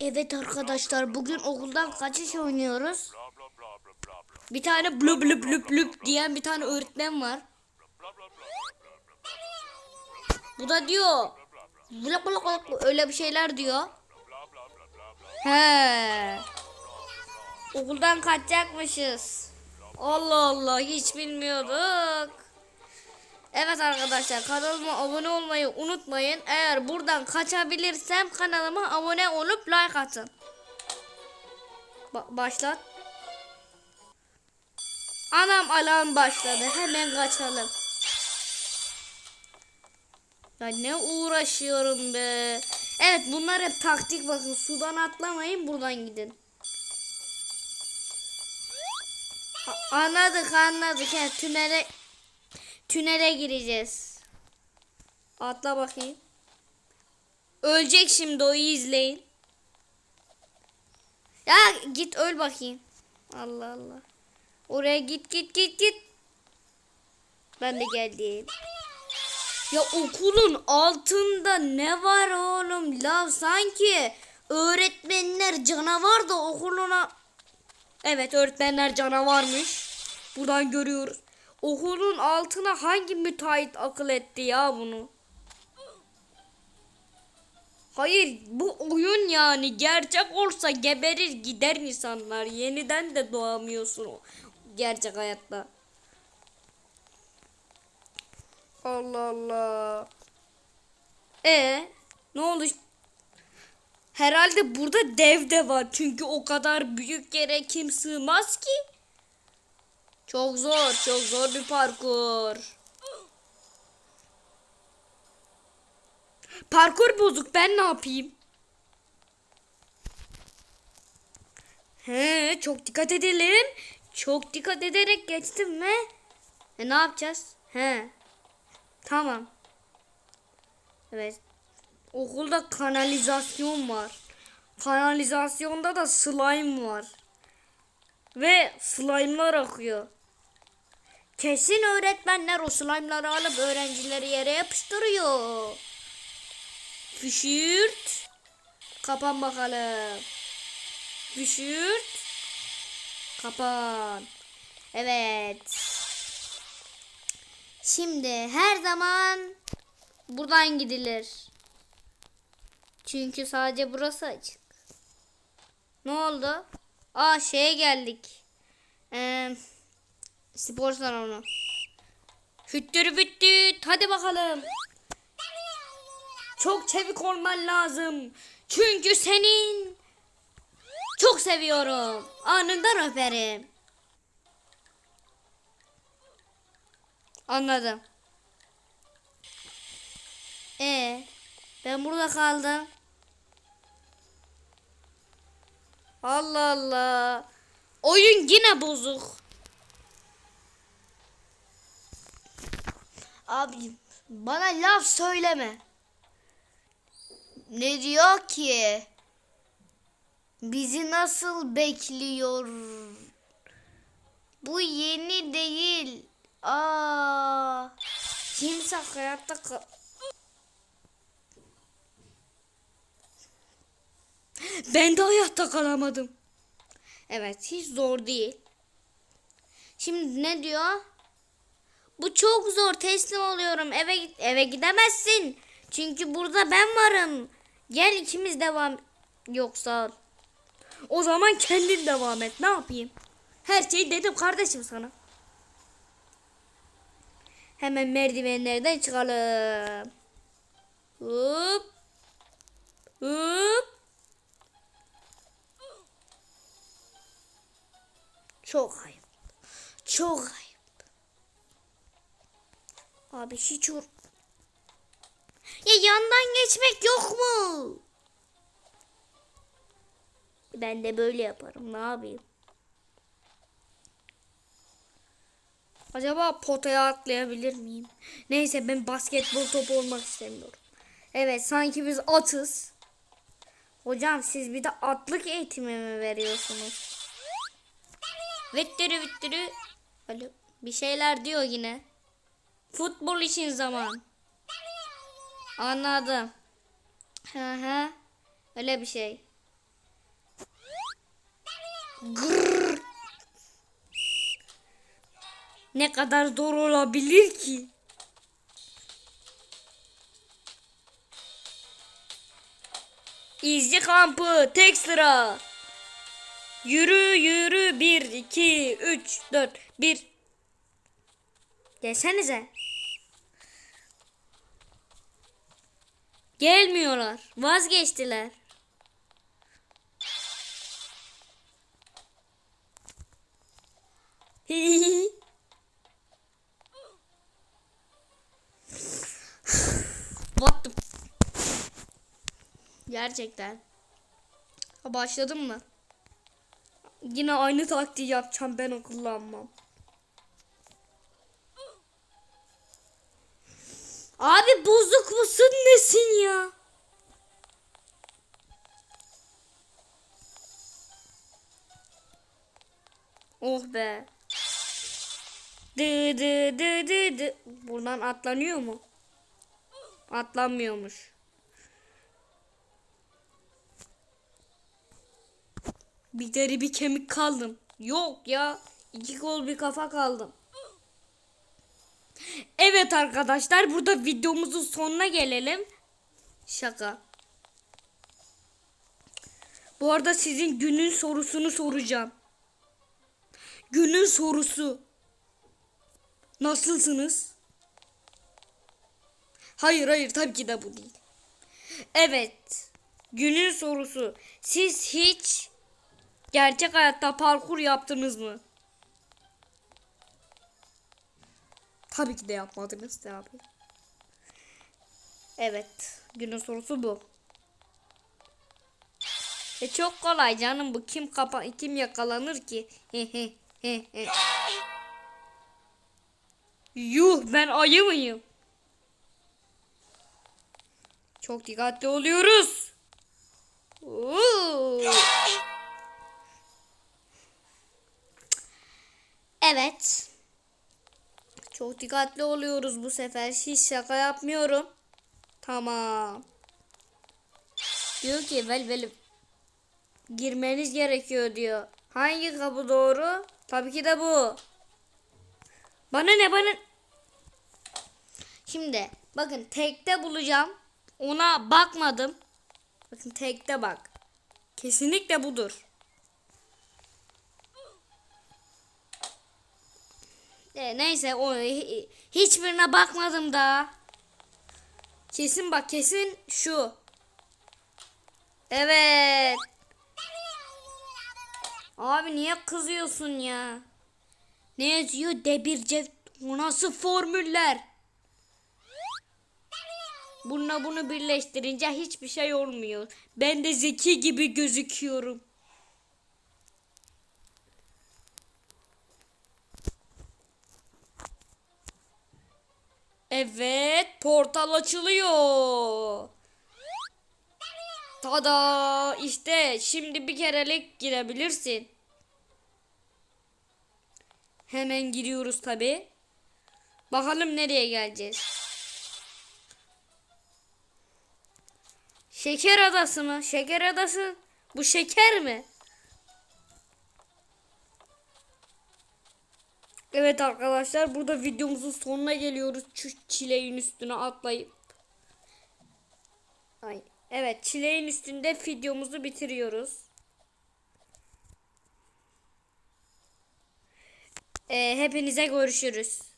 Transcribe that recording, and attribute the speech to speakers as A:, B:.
A: Evet arkadaşlar bugün okuldan kaçış oynuyoruz. Bir tane blub blub blub blub diyen bir tane öğretmen var. Bu da diyor. Blub blub blub öyle bir şeyler diyor. He. Okuldan kaçacakmışız. Allah Allah hiç bilmiyorduk. Evet arkadaşlar kanalıma abone olmayı unutmayın. Eğer buradan kaçabilirsem kanalıma abone olup like atın. Ba- başlat. Anam alarm başladı. Hemen kaçalım. Ya ne uğraşıyorum be. Evet bunlar hep taktik bakın. Sudan atlamayın buradan gidin. A- anladık anladık. He, tünele tünele gireceğiz. Atla bakayım. Ölecek şimdi o izleyin. Ya git öl bakayım. Allah Allah. Oraya git git git git. Ben de geldim. Ya okulun altında ne var oğlum? La sanki öğretmenler canavar da okuluna... Evet öğretmenler canavarmış. Buradan görüyoruz. Okulun altına hangi müteahhit akıl etti ya bunu? Hayır bu oyun yani gerçek olsa geberir gider insanlar. Yeniden de doğamıyorsun o gerçek hayatta. Allah Allah. E ne oldu? Herhalde burada dev de var. Çünkü o kadar büyük yere kim sığmaz ki? Çok zor, çok zor bir parkur. Parkur bozuk. Ben ne yapayım? He, çok dikkat edelim. Çok dikkat ederek geçtim ve e, ne yapacağız? He. Tamam. Evet. Okulda kanalizasyon var. Kanalizasyonda da slime var. Ve slime'lar akıyor. Kesin öğretmenler o slime'ları alıp öğrencileri yere yapıştırıyor. Füşürt. Kapan bakalım. Füşürt. Kapan. Evet. Şimdi her zaman buradan gidilir. Çünkü sadece burası açık. Ne oldu? Aa şeye geldik. Ee, spor salonu. Hüttürü büttüt. Hadi bakalım. Çok çevik olman lazım. Çünkü senin çok seviyorum. Anından öperim. Anladım. E ben burada kaldım. Allah Allah. Oyun yine bozuk. Abi bana laf söyleme. Ne diyor ki? Bizi nasıl bekliyor? Bu yeni değil. Aa, kimse hayatta ka- Ben de hayatta kalamadım. Evet, hiç zor değil. Şimdi ne diyor? Bu çok zor. Teslim oluyorum. Eve eve gidemezsin. Çünkü burada ben varım. Gel ikimiz devam. Yok sağ ol. O zaman kendin devam et. Ne yapayım? Her şeyi dedim kardeşim sana. Hemen merdivenlerden çıkalım. Hop. Hop. Çok ayıp. Çok ayıp. Abi hiç uğra- Ya yandan geçmek yok mu? Ben de böyle yaparım. Ne yapayım? Acaba potaya atlayabilir miyim? Neyse ben basketbol topu olmak istemiyorum. Evet sanki biz atız. Hocam siz bir de atlık eğitimi mi veriyorsunuz? Vittiri vittiri. Alo, bir şeyler diyor yine. Futbol için zaman. Anladım. Hı hı. Öyle bir şey. Grrr. Ne kadar zor olabilir ki? İzci kampı tek sıra. Yürü yürü 1 2 3 4 1 Gelsenize. Gelmiyorlar. Vazgeçtiler. What the... Gerçekten. Ha, başladın mı? Yine aynı taktiği yapacağım ben kullanmam. Abi bozuk musun nesin ya? Oh be. Dı dı dı dı dı. Buradan atlanıyor mu? Atlanmıyormuş. Bir deri bir kemik kaldım. Yok ya. İki kol bir kafa kaldım. Evet arkadaşlar burada videomuzun sonuna gelelim. Şaka. Bu arada sizin günün sorusunu soracağım. Günün sorusu. Nasılsınız? Hayır hayır tabii ki de bu değil. Evet. Günün sorusu. Siz hiç gerçek hayatta parkur yaptınız mı? Tabii ki de yapmadınız abi. Evet. Günün sorusu bu. E çok kolay canım bu. Kim kapa kim yakalanır ki? Yuh ben ayı mıyım? Çok dikkatli oluyoruz. Evet. Çok dikkatli oluyoruz bu sefer. Hiç şaka yapmıyorum. Tamam. Diyor ki vel vel girmeniz gerekiyor diyor. Hangi kapı doğru? Tabii ki de bu. Bana ne bana? Şimdi bakın tekte bulacağım. Ona bakmadım. Bakın tekte bak. Kesinlikle budur. E, neyse o hi- hiçbirine bakmadım da. Kesin bak kesin şu. Evet. Abi niye kızıyorsun ya? Ne yazıyor? Debirce o nasıl formüller? Bununla bunu birleştirince hiçbir şey olmuyor. Ben de zeki gibi gözüküyorum. Evet, portal açılıyor. Tada! İşte şimdi bir kerelik girebilirsin. Hemen giriyoruz tabi. Bakalım nereye geleceğiz. Şeker adası mı? Şeker adası. Bu şeker mi? Evet arkadaşlar burada videomuzun sonuna geliyoruz. Şu çileğin üstüne atlayıp. Ay. Evet çileğin üstünde videomuzu bitiriyoruz. Ee, hepinize görüşürüz.